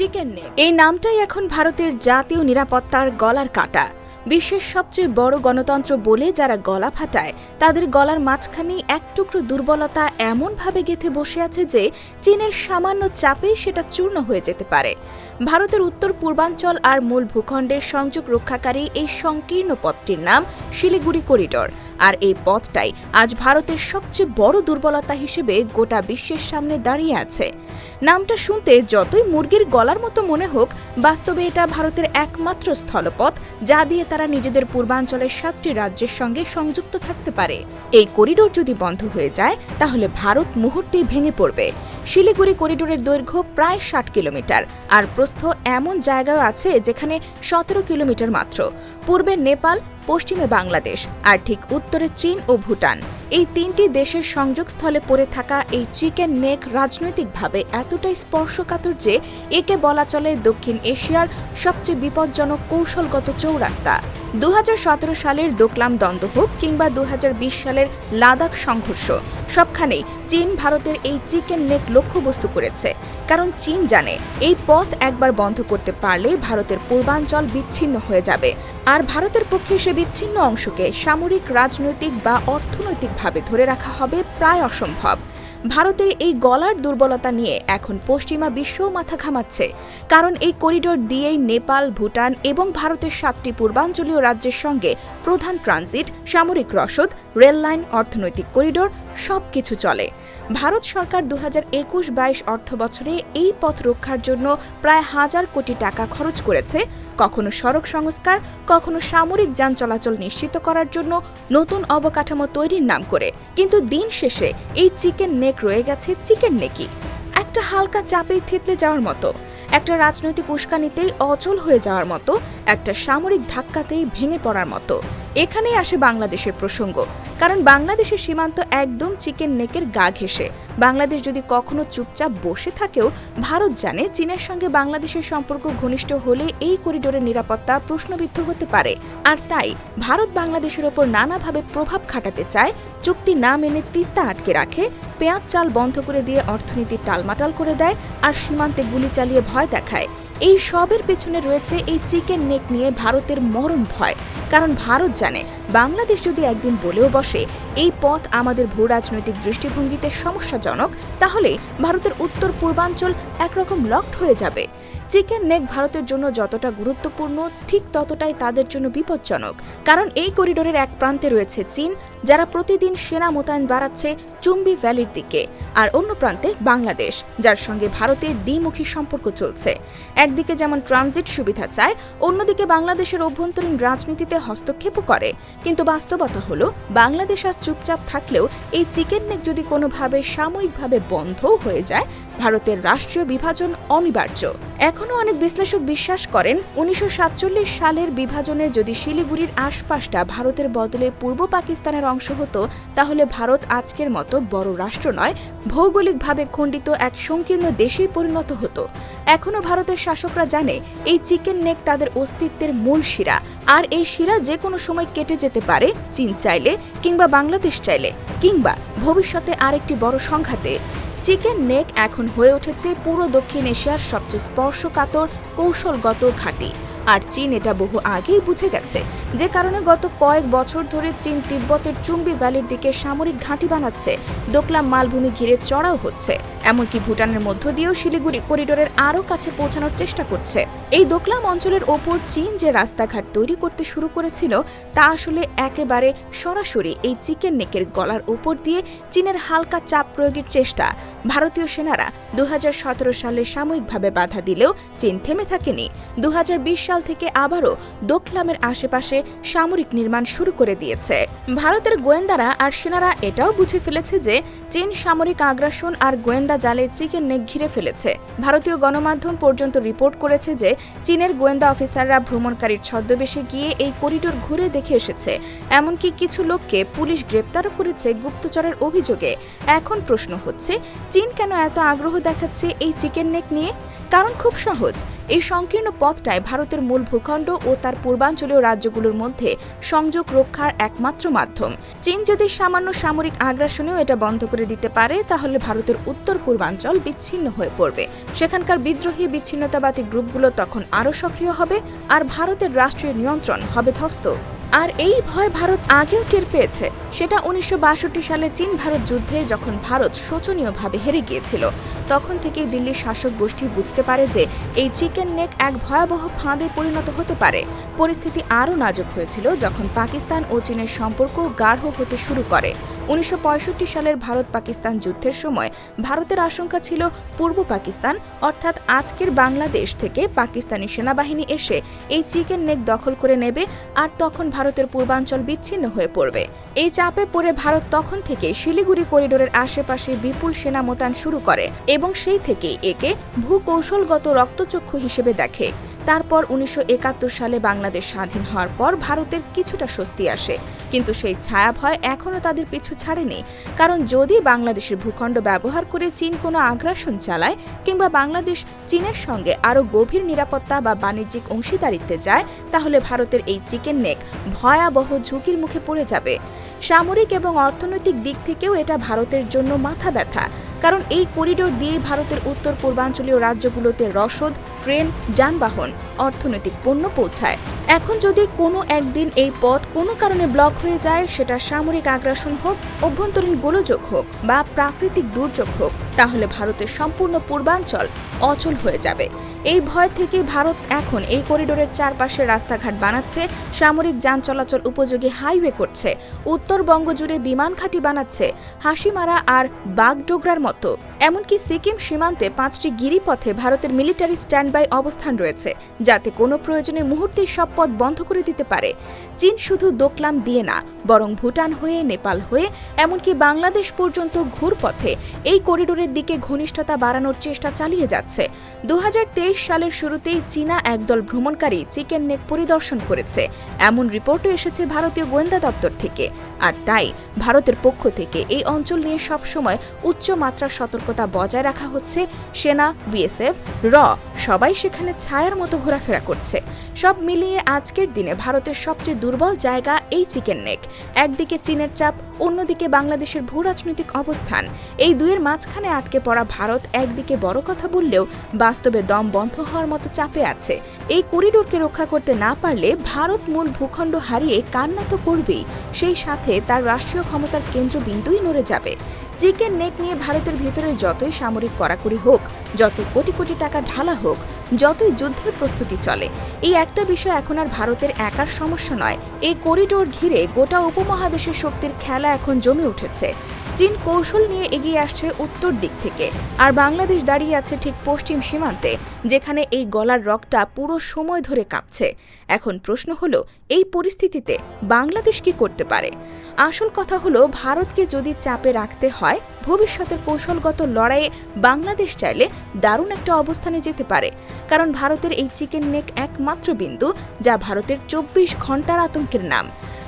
Chicken neck. এই নামটাই এখন ভারতের জাতীয় নিরাপত্তার গলার কাটা। বিশ্বের সবচেয়ে বড় গণতন্ত্র বলে যারা গলা ফাটায়, তাদের গলার মাঝখানে এক টুকরো দুর্বলতা এমনভাবে গেঁথে বসে আছে যে চীনের সামান্য চাপেই সেটা চূর্ণ হয়ে যেতে পারে। ভারতের উত্তর, পূর্বাঞ্চল আর মূল ভূখণ্ডের সংযোগ রক্ষাকারী এই সংকীর্ণ পথটির নাম শিলিগুড়ি করিডর। আর এই পথটাই আজ ভারতের সবচেয়ে বড় দুর্বলতা হিসেবে গোটা বিশ্বের সামনে দাঁড়িয়ে আছে। নামটা শুনতে যতই মুরগির গলার মতো মনে হোক, বাস্তবে এটা ভারতের একমাত্র স্থলপথ, যা দিয়ে তারা নিজেদের পূর্বাঞ্চলের সাতটি রাজ্যের সঙ্গে সংযুক্ত থাকতে পারে। এই করিডোর যদি বন্ধ হয়ে যায়, তাহলে ভারত মুহূর্তেই ভেঙে পড়বে। শিলিগুড়ি করিডোরের দৈর্ঘ্য প্রায় ষাট কিলোমিটার, আর প্রস্থ এমন জায়গাও আছে যেখানে সতেরো কিলোমিটার মাত্র। পূর্বে নেপাল, পশ্চিমে বাংলাদেশ আর ঠিক উত্তরে চীন ও ভুটান। এই তিনটি দেশের সংযোগস্থলে পড়ে থাকা এই চিকেন নেক রাজনৈতিকভাবে এতটাই স্পর্শকাতর যে একে বলা চলে দক্ষিণ এশিয়ার সবচেয়ে বিপজ্জনক কৌশলগত চৌরাস্তা। দু হাজার সতেরো সালের দোকলাম দ্বন্দ্ব হোক কিংবা দু হাজার বিশ সালের লাদাখ সংঘর্ষ, সবখানেই চীন ভারতের এই চিকেন নেক লক্ষ্যবস্তু করেছে। কারণ চীন জানে এই পথ একবার বন্ধ করতে পারলে ভারতের পূর্বাঞ্চল বিচ্ছিন্ন হয়ে যাবে। আর ভারতের পক্ষে সে বিচ্ছিন্ন অংশকে সামরিক, রাজনৈতিক বা অর্থনৈতিকভাবে ধরে রাখা হবে প্রায় অসম্ভব। ভারতের এই গলার দুর্বলতা নিয়ে এখন পশ্চিমা বিশ্বও মাথা ঘামাচ্ছে। কারণ এই করিডোর দিয়েই নেপাল, ভুটান এবং ভারতের সাতটি পূর্বাঞ্চলীয় রাজ্যের সঙ্গে প্রধান ট্রানজিট, সামরিক রসদ রেল লাইন, অর্থনৈতিক করিডোর সব কিছু চলে। ভারত সরকার দু হাজার একুশ বাইশ অর্থ বছরে এই পথ রক্ষার জন্য প্রায় হাজার কোটি টাকা খরচ করেছে। কখনো সড়ক সংস্কার, কখনো সামরিক যান চলাচল নিশ্চিত করার জন্য নতুন অবকাঠামো তৈরির নাম করে। কিন্তু দিন শেষে এই চিকেন নেক রয়ে গেছে চিকেন নেকি। একটা হালকা চাপেই থেতলে যাওয়ার মতো, একটা রাজনৈতিক উস্কানিতেই অচল হয়ে যাওয়ার মতো, একটা সামরিক ধাক্কাতেই ভেঙে পড়ার মতো। এখানেই আসে বাংলাদেশের প্রসঙ্গ। কারণ বাংলাদেশের সীমান্ত একদম চিকেন নেকের গা ঘেঁষে। বাংলাদেশ যদি কখনো চুপচাপ বসে থাকেও, ভারত জানে চীনের সঙ্গে বাংলাদেশের সম্পর্ক ঘনিষ্ঠ হলে এই করিডোরের নিরাপত্তা প্রশ্নবিদ্ধ হতে পারে। আর তাই, ভারত বাংলাদেশের ওপর নানাভাবে প্রভাব খাটাতে চায়, চুক্তি না মেনে তিস্তা আটকে রাখে, পেঁয়াজ চাল বন্ধ করে দিয়ে অর্থনীতি টালমাটাল করে দেয়, আর সীমান্তে গুলি চালিয়ে ভয় দেখায়। এই সবের পেছনে রয়েছে এই চিকেন নেক নিয়ে ভারতের মরণ ভয়। কারণ ভারত জানে, বাংলাদেশ যদি একদিন বলেও বসে এই পথ আমাদের ভূ রাজনৈতিক দৃষ্টিভঙ্গিতে সমস্যাজনক, তাহলে ভারতের উত্তর পূর্বাঞ্চল একরকম লকড হয়ে যাবে। চিকেন নেক ভারতের জন্য যতটা গুরুত্বপূর্ণ, ঠিক ততটাই তাদের জন্য বিপজ্জনক। কারণ এই করিডোরের এক প্রান্তে রয়েছে চীন, যারা প্রতিদিন সেনা মোতায়েন বাড়াচ্ছে চুম্বি ভ্যালির দিকে, আর অন্য প্রান্তে বাংলাদেশ, যার সঙ্গে ভারতের দ্বিমুখী সম্পর্ক চলছে। একদিকে যেমন ট্রানজিট সুবিধা চায়, অন্যদিকে বাংলাদেশের অভ্যন্তরীণ রাজনীতিতে হস্তক্ষেপও করে। কিন্তু বাস্তবতা হলো, বাংলাদেশ আর চুপচাপ থাকলেও এই চিকেন নেক যদি কোনোভাবে সাময়িকভাবে বন্ধও হয়ে যায় ভারতের রাষ্ট্রীয় বিভাজন অনিবার্য। এখনও অনেক বিশ্লেষক বিশ্বাস করেন, উনিশশো সাতচল্লিশ সালের বিভাজনে যদি শিলিগুড়ির আশপাশটা ভারতের বদলে পূর্ব পাকিস্তানের অংশ হতো, তাহলে ভারত আজকের মতো বড় রাষ্ট্র নয়, ভৌগোলিকভাবে খণ্ডিত এক সংকীর্ণ দেশেই পরিণত হতো। এখনও ভারতের শাসকরা জানে, এই চিকেন নেক তাদের অস্তিত্বের মূল শিরা। আর এই শিরা যে কোনো সময় কেটে যেতে পারে, চীন চাইলে কিংবা বাংলাদেশ চাইলে, কিংবা ভবিষ্যতে আরেকটি বড় সংঘাতে। চিকেন নেক এখন হয়ে উঠেছে পুরো দক্ষিণ এশিয়ার সবচেয়ে স্পর্শকাতর, কৌশলগত ঘাঁটি। আর চীন এটা বহু আগেই বুঝে গেছে, যে কারণে গত কয়েক বছর ধরে চীন তিব্বতের চুম্বি ভ্যালির দিকে সামরিক ঘাঁটি বানাচ্ছে। দোকলাম মালভূমি ঘিরে চড়াও হচ্ছে। এমনকি ভুটানের মধ্য দিয়েও শিলিগুড়ি করিডোরের আরও কাছে পৌঁছানোর চেষ্টা করছে। এই দোকলাম অঞ্চলের ওপর চীন যে রাস্তাঘাট তৈরি করতে শুরু করেছিল, তা আসলে একেবারে সরাসরি এই চিকেন নেকের গলার ওপর দিয়ে চীনের হালকা চাপ প্রয়োগের চেষ্টা। ভারতীয় সেনারা দুহাজার সতেরো সালে সাময়িকভাবে বাধা দিলেও চীন থেমে থাকেনি। দু হাজার বিশ সাল থেকে আবারও দোকলামের আশেপাশে সামরিক নির্মাণ শুরু করে দিয়েছে। ভারতের গোয়েন্দারা আর সেনারা এটাও বুঝে ফেলেছে যে, চীন সামরিক আগ্রাসন আর গোয়েন্দা জালে চিকেন নেক ঘিরে ফেলেছে। ভারতীয় গণমাধ্যম পর্যন্ত রিপোর্ট করেছে যে, চীনের গোয়েন্দা অফিসাররা ভ্রমণকারীর ছদ্মবেশে গিয়ে এই করিডোর ঘুরে দেখে এসেছে। এমনকি কিছু লোককে পুলিশ গ্রেপ্তারও করেছে গুপ্তচরের অভিযোগে। এখন প্রশ্ন হচ্ছে, চীন কেন এত আগ্রহ দেখাচ্ছে এই চিকেন নেক নিয়ে? কারণ খুব সহজ। এই সংকীর্ণ পথটাই ভারতের মূল ভূখণ্ড ও তার পূর্বাঞ্চলীয় রাজ্যগুলোর মধ্যে সংযোগ রক্ষার একমাত্র মাধ্যম। চীন যদি সামান্য সামরিক আগ্রাসনেও এটা বন্ধ করে দিতে পারে, তাহলে ভারতের উত্তর পূর্বাঞ্চল বিচ্ছিন্ন হয়ে পড়বে। সেখানকার বিদ্রোহী বিচ্ছিন্নতাবাদী গ্রুপগুলো তখন আরও সক্রিয় হবে, আর ভারতের রাষ্ট্রীয় নিয়ন্ত্রণ হবে ধ্বস্ত। আর এই ভয় ভারত আগেও টের পেয়েছে। সেটা উনিশশো বাষট্টি সালে চীন ভারত যুদ্ধে যখন ভারত শোচনীয়ভাবে হেরে গিয়েছিল, তখন থেকেই দিল্লির শাসক গোষ্ঠী বুঝতে পারে যে এই চিকেন নেক এক ভয়াবহ ফাঁদে পরিণত হতে পারে। পরিস্থিতি আরও নাজুক হয়েছিল যখন পাকিস্তান ও চীনের সম্পর্ক গাঢ় হতে শুরু করে। উনিশশো পঁয়ষট্টি সালের ভারত পাকিস্তান যুদ্ধের সময় ভারতের আশঙ্কা ছিল পূর্ব পাকিস্তান, অর্থাৎ আজকের বাংলাদেশ থেকে পাকিস্তানি সেনাবাহিনী এসে এই চিকেন নেক দখল করে নেবে, আর তখন ভারতের পূর্বাঞ্চল বিচ্ছিন্ন হয়ে পড়বে। এই চাপে পড়ে ভারত তখন থেকে শিলিগুড়ি করিডোরের আশেপাশে বিপুল সেনা মোতায়েন শুরু করে এবং সেই থেকেই একে ভূকৌশলগত রক্তচক্ষু হিসেবে দেখে। তারপর উনিশশো একাত্তর সালে বাংলাদেশ স্বাধীন হওয়ার পর ভারতের কিছুটা স্বস্তি আসে। কিন্তু সেই ছায়া ভয় এখনও তাদের পিছু ছাড়েনি। কারণ যদি বাংলাদেশের ভূখণ্ড ব্যবহার করে চীন কোনো আগ্রাসন চালায় কিংবা বাংলাদেশ চীনের সঙ্গে আরও গভীর নিরাপত্তা বা বাণিজ্যিক অংশীদারিত্বে যায়, তাহলে ভারতের এই চিকেন নেক ভয়াবহ ঝুঁকির মুখে পড়ে যাবে। সামরিক এবং অর্থনৈতিক দিক থেকেও এটা ভারতের জন্য মাথা ব্যথা। কারণ এই করিডোর দিয়ে ভারতের উত্তর পূর্বাঞ্চলীয় রাজ্যগুলোতে রসদ, ট্রেন, যানবাহন, অর্থনৈতিক পণ্য পৌঁছায়। এখন যদি কোনো একদিন এই পথ কোনো কারণে ব্লক হয়ে যায়, সেটা সামরিক আগ্রাসন হোক, অভ্যন্তরীণ গোলযোগ হোক বা প্রাকৃতিক দুর্যোগ হোক, তাহলে ভারতের সম্পূর্ণ পূর্বাঞ্চল অচল হয়ে যাবে। এই ভয় থেকে ভারত এখন এই করিডোরের চারপাশে রাস্তাঘাট বানাচ্ছে, সামরিক যান চলাচল উপযোগী হাইওয়ে করছে উত্তরবঙ্গ জুড়ে বিমান ঘাঁটি বানাচ্ছে, হাসিমারা আর বাগডোগরার মতো। এমনকি সিকিম সীমান্তে পাঁচটি গিরিপথে ভারতের মিলিটারি স্ট্যান্ড বাই অবস্থান রয়েছে, যাতে কোনো প্রয়োজনে মুহূর্তেই সব পথ বন্ধ করে দিতে পারে। চীন শুধু দোকলাম দিয়ে না, বরং ভুটান হয়ে, নেপাল হয়ে, এমনকি বাংলাদেশ পর্যন্ত ঘুরপথে এই করিডোরের দিকে ঘনিষ্ঠতা বাড়ানোর চেষ্টা চালিয়ে যাচ্ছে। দু হাজার সালের শুরুতেই চীনা একদল ভ্রমণকারী চিকেন নেক পরিদর্শন করেছে। এমন রিপোর্টও এসেছে ভারতীয় গোয়েন্দা দপ্তর থেকে। আর তাই ভারতের পক্ষ থেকে এই অঞ্চল নিয়ে সবসময় উচ্চ মাত্রার সতর্কতা বজায় রাখা হচ্ছে। সেনা, বিএসএফ, র সবাই সেখানে ছায়ার মতো ঘোরাফেরা করছে। সব মিলিয়ে আজকের দিনে ভারতের সবচেয়ে দুর্বল জায়গা এই চিকেন নেক। একদিকে চীনের চাপ, অন্যদিকে বাংলাদেশের ভূ রাজনৈতিক অবস্থান। এই দুয়ের মাঝখানে আটকে পড়া ভারত একদিকে বড় কথা বললেও বাস্তবে দম বন্ধ হওয়ার মতো চাপে আছে। এই করিডোরকে রক্ষা করতে না পারলে ভারত মূল ভূখণ্ড হারিয়ে কান্না তো করবেই। সেই সাথে তার রাষ্ট্রীয় ক্ষমতার কেন্দ্রবিন্দুই নড়ে যাবে। চিকেন নেক নিয়ে ভারতের ভেতরে যতই সামরিক কড়াকড়ি হোক, যতই কোটি কোটি টাকা ঢালা হোক, যতই যুদ্ধের প্রস্তুতি চলে, এই একটা বিষয় এখন আর ভারতের একার সমস্যা নয়। এই করিডোর ঘিরে গোটা উপমহাদেশের শক্তির খেলা এখন জমে উঠেছে। চীন কৌশল নিয়ে এগিয়ে আসছে উত্তর দিক থেকে। আর বাংলাদেশ দাঁড়িয়ে আছে ঠিক পশ্চিম সীমান্তে, যেখানে এই গলার রকটা পুরো সময় ধরে কাঁপছে। এখন প্রশ্ন হলো, এই পরিস্থিতিতে বাংলাদেশ কি করতে পারে? আসল কথা হলো, ভারতকে যদি চাপে রাখতে হয়, ভবিষ্যতের কৌশলগত লড়াইয়ে বাংলাদেশ চাইলে দারুণ একটা অবস্থানে যেতে পারে। কারণ ভারতের এই চিকেন নেক একমাত্র বিন্দু, যা ভারতের চব্বিশ ঘণ্টার আতঙ্কের নাম।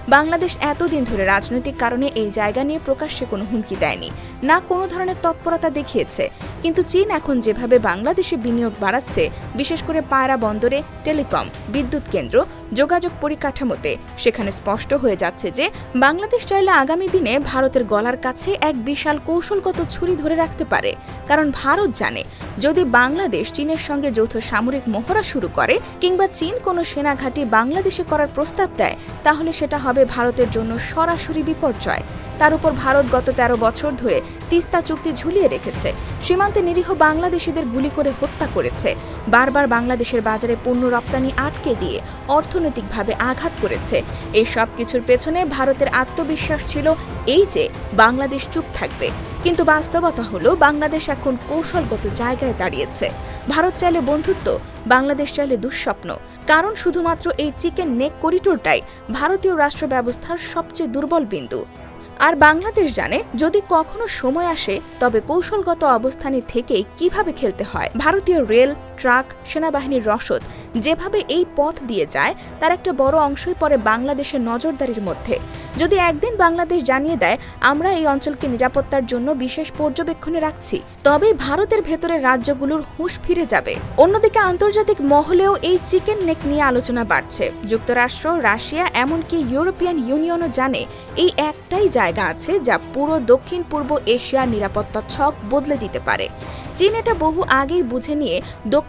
বাংলাদেশ এতদিন ধরে রাজনৈতিক কারণে এই জায়গা নিয়ে প্রকাশ্যে কোনো হুমকি দেয়নি, না কোনো ধরনের তৎপরতা দেখিয়েছে। কিন্তু চীন এখন যেভাবে বাংলাদেশে বিনিয়োগ বাড়াচ্ছে, বিশেষ করে পায়রা বন্দরে, টেলিকম, বিদ্যুৎ কেন্দ্র যোগাযোগ পরিকাঠামোতে। সেখানে স্পষ্ট হয়ে যাচ্ছে যে, বাংলাদেশ চাইলে আগামী দিনে ভারতের গলার কাছে এক বিশাল কৌশলগত ছুরি ধরে রাখতে পারে। কারণ ভারত জানে, যদি বাংলাদেশ চীনের সঙ্গে যৌথ সামরিক মহড়া শুরু করে কিংবা চীন কোনো সেনা ঘাঁটি বাংলাদেশে করার প্রস্তাব দেয়, তাহলে সেটা হবে ভারতের জন্য সরাসরি বিপর্যয়। তার উপর ভারত গত তেরো বছর ধরে তিস্তা চুক্তি ঝুলিয়ে রেখেছে। সীমান্তে নিরীহ বাংলাদেশিদের গুলি করে হত্যা করেছে। বারবার বাংলাদেশের বাজারে পণ্য রপ্তানি আটকে দিয়ে অর্থনৈতিকভাবে আঘাত করেছে। এই সব কিছুর পেছনে ভারতের আত্মবিশ্বাস ছিল এই যে, বাংলাদেশ চুপ থাকবে। কিন্তু বাস্তবতা হলো, বাংলাদেশ এখন কৌশলগত জায়গায় দাঁড়িয়েছে। ভারত চাইলে বন্ধুত্ব, বাংলাদেশ চাইলে দুঃস্বপ্ন। কারণ শুধুমাত্র এই চিকেন নেক করিডোরটাই ভারতীয় রাষ্ট্র ব্যবস্থার সবচেয়ে দুর্বল বিন্দু। আর বাংলাদেশ জানে, যদি কখনো সময় আসে, তবে কৌশলগত অবস্থানে থেকেই কীভাবে খেলতে হয়। ভারতীয় রেল ট্রাক, সেনাবাহিনীর রসদ। যেভাবে এই পথ দিয়ে যায়, তার একটা বড় অংশই পড়ে বাংলাদেশের নজরদারির মধ্যে। যদি একদিন বাংলাদেশ জানিয়ে দেয়, আমরা এই অঞ্চলকে নিরাপত্তার জন্য বিশেষ পর্যবেক্ষণে রাখছি, তবে ভারতের ভেতরের রাজ্যগুলোর হুঁশ ফিরে যাবে। অন্যদিকে আন্তর্জাতিক মহলেও এই চিকেন নেক নিয়ে আলোচনা বাড়ছে। যুক্তরাষ্ট্র, রাশিয়া, এমনকি ইউরোপিয়ান ইউনিয়নও জানে, এই একটাই জায়গা আছে যা পুরো দক্ষিণ পূর্ব এশিয়ার নিরাপত্তা ছক বদলে দিতে পারে। চীন এটা বহু আগেই বুঝে নিয়ে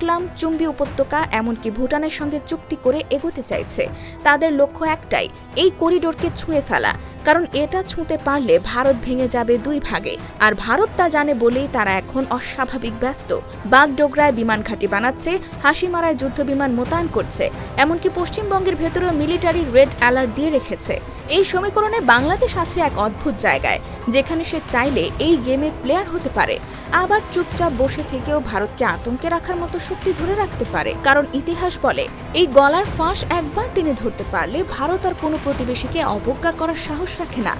ডোকলাম চুম্বি উপত্যকা এমনকি ভুটানের সঙ্গে চুক্তি করে এগোতে চাইছে। তাদের লক্ষ্য একটাই, এই করিডোরকে ছুঁয়ে ফেলা। কারণ এটা ছুঁতে পারলে ভারত ভেঙে যাবে দুই ভাগে। আর ভারত তা জানে বলেই তারা এখন অস্বাভাবিক ব্যস্ত। বাগডোগরায় বিমান ঘাঁটি বানাচ্ছে হাসিমারায় যুদ্ধ বিমান মোতায়েন করছে, এমনকি পশ্চিমবঙ্গের ভেতরেও মিলিটারি রেড অ্যালার্ট দিয়ে রেখেছে। এই সমীকরণে বাংলাদেশ আছে এক অদ্ভুত জায়গায়, যেখানে সে চাইলে এই গেমে প্লেয়ার হতে পারে। আবার চুপচাপ বসে থেকেও ভারতকে আতঙ্কে রাখার মতো শক্তি ধরে রাখতে পারে। কারণ ইতিহাস বলে, এই গলার ফাঁস একবার টেনে ধরতে পারলে ভারত আর কোনো প্রতিবেশীকে অবজ্ঞা করার সাহস রাখে না।